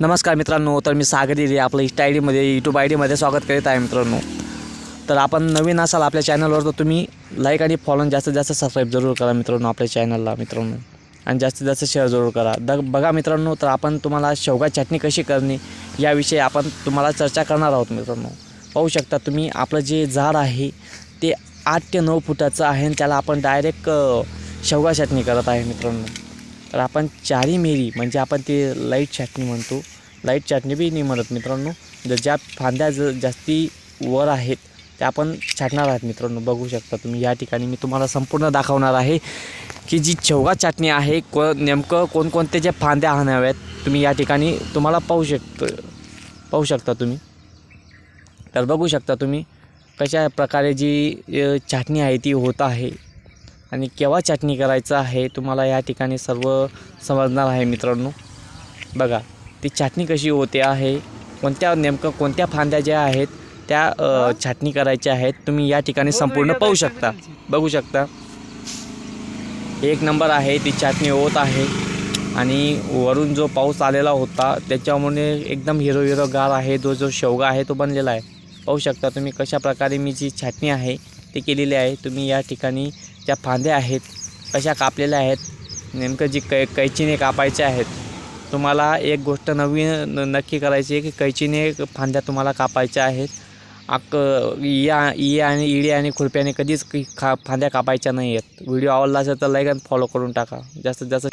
नमस्कार मित्रांनो तर मी सागर दिली आपलं इंस्टा आय डीमध्ये यूट्यूब आय डीमध्ये स्वागत करीत आहे मित्रांनो. तर आपण नवीन असाल आपल्या चॅनलवर तर तुम्ही लाईक आणि फॉलो जास्तीत जास्त सबस्क्राईब जरूर करा मित्रांनो आपल्या चॅनलला मित्रांनो. आणि जास्तीत जास्त शेअर जरूर करा. द बघा मित्रांनो तर आपण तुम्हाला शेवगा चटणी कशी करणे याविषयी आपण तुम्हाला चर्चा करणार आहोत मित्रांनो. पाहू शकता तुम्ही आपलं जे झाड आहे ते आठ ते नऊ फुटाचं आहे आणि त्याला आपण डायरेक्ट शेवगा चटणी करत आहे मित्रांनो. तर आपण चारी मेरी म्हणजे आपण ते लाइट चटणी म्हणतो. लाइट छाटणी बी नाही म्हणत मित्रांनो. जर ज्या फांद्या ज जास्ती वर आहेत त्या आपण छाटणार आहात मित्रांनो. बघू शकता तुम्ही. या ठिकाणी मी तुम्हाला संपूर्ण दाखवणार आहे की जी चौगा चटणी आहे को नेमकं कोणकोणते जे फांद्या आणाव्यात तुम्ही या ठिकाणी तुम्हाला पाहू शकतो पाहू शकता तुम्ही. तर बघू शकता तुम्ही कशा प्रकारे जी अ, चटणी आहे ती होत आहे. आणि केव्हा चटणी करायचं आहे तुम्हाला या ठिकाणी सर्व समजणार आहे मित्रांनो. बघा ती चटणी कशी होते आहे कोणत्या नेमकं कोणत्या फांद्या ज्या आहेत त्या छाटणी करायच्या आहेत तुम्ही या ठिकाणी संपूर्ण पाहू शकता. बघू शकता. एक नंबर आहे ती चटणी होत आहे. आणि वरून जो पाऊस आलेला होता त्याच्यामुळे एकदम हिरो हिरो गार आहे तो जो शेवगा आहे तो बनलेला आहे. पाहू शकता तुम्ही कशा प्रकारे मी जी छाटणी आहे ती केलेली आहे. तुम्ही या ठिकाणी ज्या फांद्या आहेत कशा कापलेल्या आहेत नेमकं जी कै कैचीने कापायच्या आहेत तुम्हाला एक गोष्ट नवीन न- नक्की करायची आहे की कैचीने फांद्या तुम्हाला कापायच्या आहेत? आक या ई आणि इडी आणि खुरप्याने कधीच खा फांद्या कापायच्या नाही आहेत व्हिडिओ आवडला असेल तर लाईक आणि फॉलो करून टाका. जास्तीत जास्त